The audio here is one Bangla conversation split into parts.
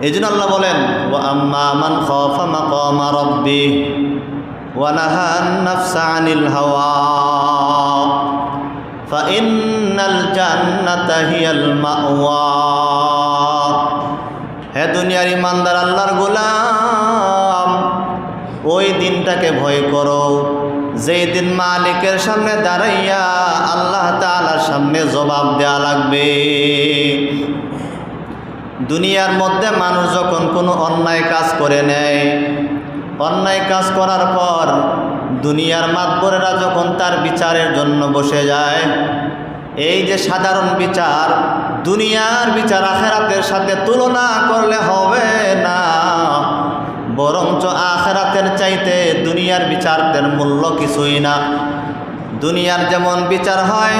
এই জন্য আল্লাহ বলেন হাওয়া। হে দুনিয়ার ইমানদার, আল্লাহর গোলাম, ওই দিনটাকে ভয় করো। যেই দিন মালিকের সামনে দাঁড়াইয়া আল্লাহ তাআলার সামনে জবাব দেয়া লাগবে। দুনিয়ার মধ্যে মানুষ যখন কোনো অন্যায় কাজ করে নেয়, অন্যায় কাজ করার পর দুনিয়ার মাতবরেরা যখন তার বিচারের জন্য বসে যায়, এই যে সাধারণ বিচার, দুনিয়ার বিচার আখেরাতের সাথে তুলনা করলে হবে না। বরঞ্চ আখেরাতের চাইতে দুনিয়ার বিচারদের মূল্য কিছুই না। দুনিয়ার যেমন বিচার হয়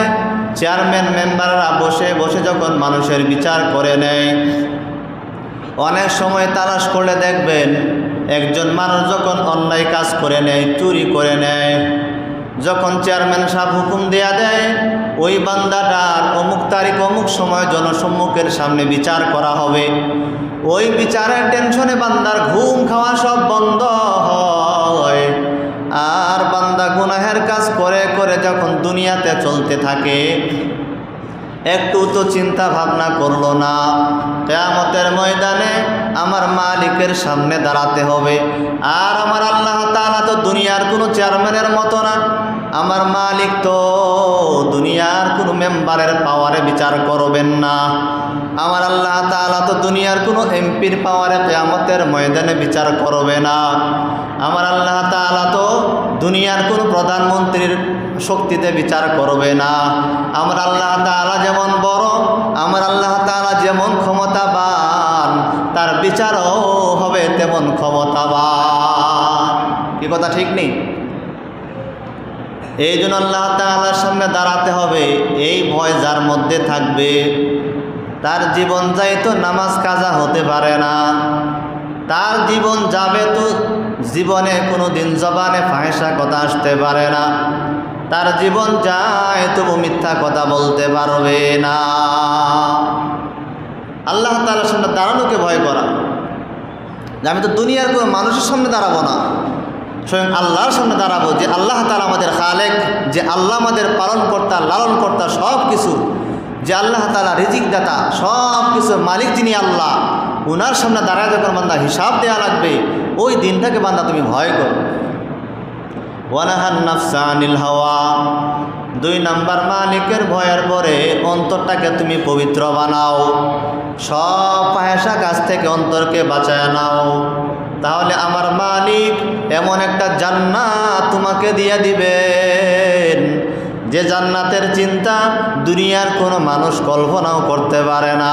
চেয়ারম্যান মেম্বাররা বসে বসে যখন মানুষের বিচার করে নেয়, অনেক সময় তালাশ করলে দেখবেন, একজন মানুষ যখন অন্যায় কাজ করে নেয়, চুরি করে নেয়, যখন চেয়ারম্যান সাহেব হুকুম দেয়া দেয়, ওই বান্দাটার অমুক তারিখ, অমুক সময় জনসম্মুখের সামনে বিচার করা হবে। ওই বিচারের টেনশনে বান্দার ঘুম খাওয়া সব বন্ধ হয়। গুনাহের কাজ করে করে যখন দুনিয়াতে চলতে থাকে, একটু তো চিন্তা ভাবনা করল না। কেয়ামতের ময়দানে আমার মালিকের সামনে দাঁড়াতে হবে। আর আমার আল্লাহ তাআলা তো দুনিয়ার কোনো চেয়ারম্যানের মতো না। আমার মালিক তো দুনিয়ার কোনো মেম্বারের পাওয়ারে বিচার করবেন না। আমার আল্লাহ তাআলা তো দুনিয়ার কোনো এমপির পাওয়ারে কেয়ামতের ময়দানে বিচার করবে না। দুনিয়ার কোনো প্রধানমন্ত্রীর শক্তিতে বিচার করবে না। আমার আল্লাহ তাআলা যেমন বড়, আমার আল্লাহ তাআলা যেমন ক্ষমতাবান, তার বিচারও হবে তেমন ক্ষমতাবান। কি কথা, ঠিক নেই? এই জন্য আল্লাহ তাআলার সামনে দাঁড়াতে হবে। এই ভয় যার মধ্যে থাকবে, তার জীবন যাই তো নামাজ কাজা হতে পারে না। তার জীবন যাবে তো জীবনে কোনো দিন জবানে ফাহেসা কথা আসতে পারে না। তার জীবন যায় তবু মিথ্যা কথা বলতে পারবে না। আল্লাহ তালার সামনে দাঁড়ানোকে ভয় করা। যে আমি তো দুনিয়ার কোনো মানুষের সামনে দাঁড়াবো না। স্বয়ং আল্লাহর সামনে দাঁড়াবো যে আল্লাহ তালা আমাদের খালেক, যে আল্লাহ আমাদের পালন কর্তা লালন কর্তা সব কিছু যে আল্লাহ তালা রিজিক দাতা সব কিছু মালিক যিনি আল্লাহ। ওনার সামনে দাঁড়ায় যখন বান্দা হিসাব দেওয়া লাগবে, ওই দিনটাকে বান্দা তুমি ভয় করো। ওয়ানাহান হাওয়া। দুই নাম্বার মালিকের ভয়ের পরে অন্তরটাকে তুমি পবিত্র বানাও। সব পাহেসা কাছ থেকে অন্তরকে বাঁচায় নাও। তাহলে আমার মালিক এমন একটা জান্নাত তোমাকে দিয়ে দিবেন। যে জান্নাতের চিন্তা দুনিয়ার কোনো মানুষ কল্পনাও করতে পারে না।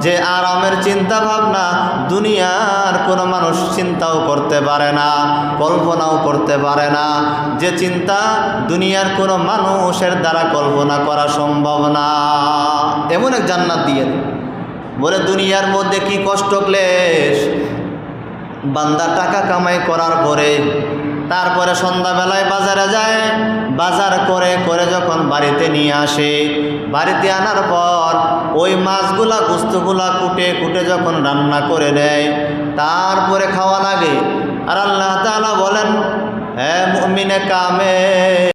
যে আরামের চিন্তা ভাবনা দুনিয়ার কোনো মানুষ চিন্তাও করতে পারে না, কল্পনাও করতে পারে না। যে চিন্তা দুনিয়ার কোনো মানুষের দ্বারা কল্পনা করা সম্ভব না। এমন এক জান্নাত দিয়ে বলে, দুনিয়ার মধ্যে কি কষ্ট ক্লেশ? বান্দা টাকা কামাই করার পরে তারপরে সন্ধ্যাবেলায় বাজারে যায়। বাজার করে করে যখন বাড়িতে নিয়ে আসে, বাড়িতে আনার পর ওই মাছগুলা, গুস্তগুলা কুটে কুটে যখন রান্না করে দেয়, তারপরে খাওয়া লাগে। আর আল্লাহ তালা বলেন হ্যাঁ মিনে কামে